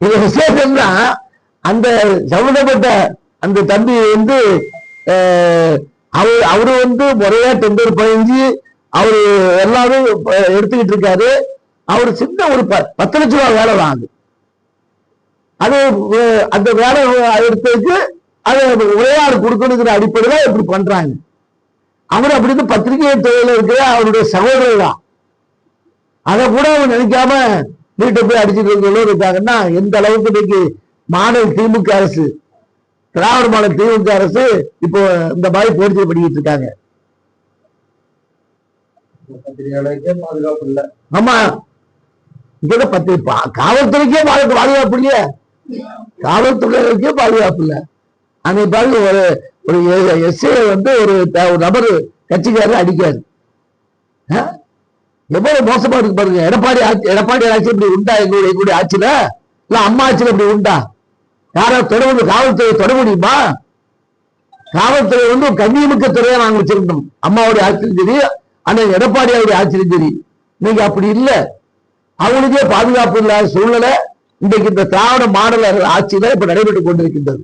இது விசேஷம்னா அந்த சம்பந்தப்பட்ட அந்த தம்பி வந்து அவர் அவரு வந்து முறையா டெண்டர் பயஞ்சு அவரு எல்லாரும் எடுத்துக்கிட்டு இருக்காரு. அவர் சின்ன ஒரு ப- பத்து லட்ச ரூபாய் வேலை தான் அது அது அந்த வேலை எடுத்ததுக்கு அது உரையாடு கொடுக்கணுங்கிற அடிப்படையில இப்படி பண்றாங்க. அவர் அப்படி பத்திரிகை துறையில இருக்கிற அவருடைய சகோதரர் தான். அதை கூட அவர் நினைக்காம வீட்டை போய் அடிச்சுட்டு இருக்கவங்களும் இருக்காங்கன்னா எந்த அளவுக்கு இன்னைக்கு மாநில திமுக அரசு திராவிட மாநில திமுக அரசு இப்போ இந்த மாதிரி போர்த்தி பண்ணிக்கிட்டு இருக்காங்க. ஆமா. இங்க பத்து காவல்துறைக்கே பாதுகாப்பு இல்லையா. காவல்துறைக்கே பாதுகாப்பு இல்ல. அன்னைக்கு பாருங்க ஒரு ஒரு எஸ்ஏ வந்து ஒரு நபர் கட்சிக்காரர் அடிக்காரு ஆ? எவ்வளவு மோசமா இருக்கு பாருங்க. எடப்பாடி ஆட்சி எடப்பாடி ஆட்சி இப்படி உண்டா? எங்களுடைய எங்களுடைய ஆட்சியில? இல்ல அம்மா ஆட்சியில இப்படி உண்டா? யாரோ தொடர்பு காவல்துறை தொட முடியுமா? காவல்துறை வந்து கண்ணியமிக்க துறையா நாங்கள் வச்சிருந்தோம் அம்மாவுடைய ஆட்சியிலும் சரி அண்ணன் எடப்பாடியாவுடைய ஆட்சியிலும் சரி. நீங்க அப்படி இல்லை. அவங்களுக்கே பாதுகாப்பு இல்லாத சூழ்நிலை இன்றைக்கு இந்த திராவிட மாடல் ஆட்சியில இப்ப நடைபெற்றுக் கொண்டிருக்கின்றது.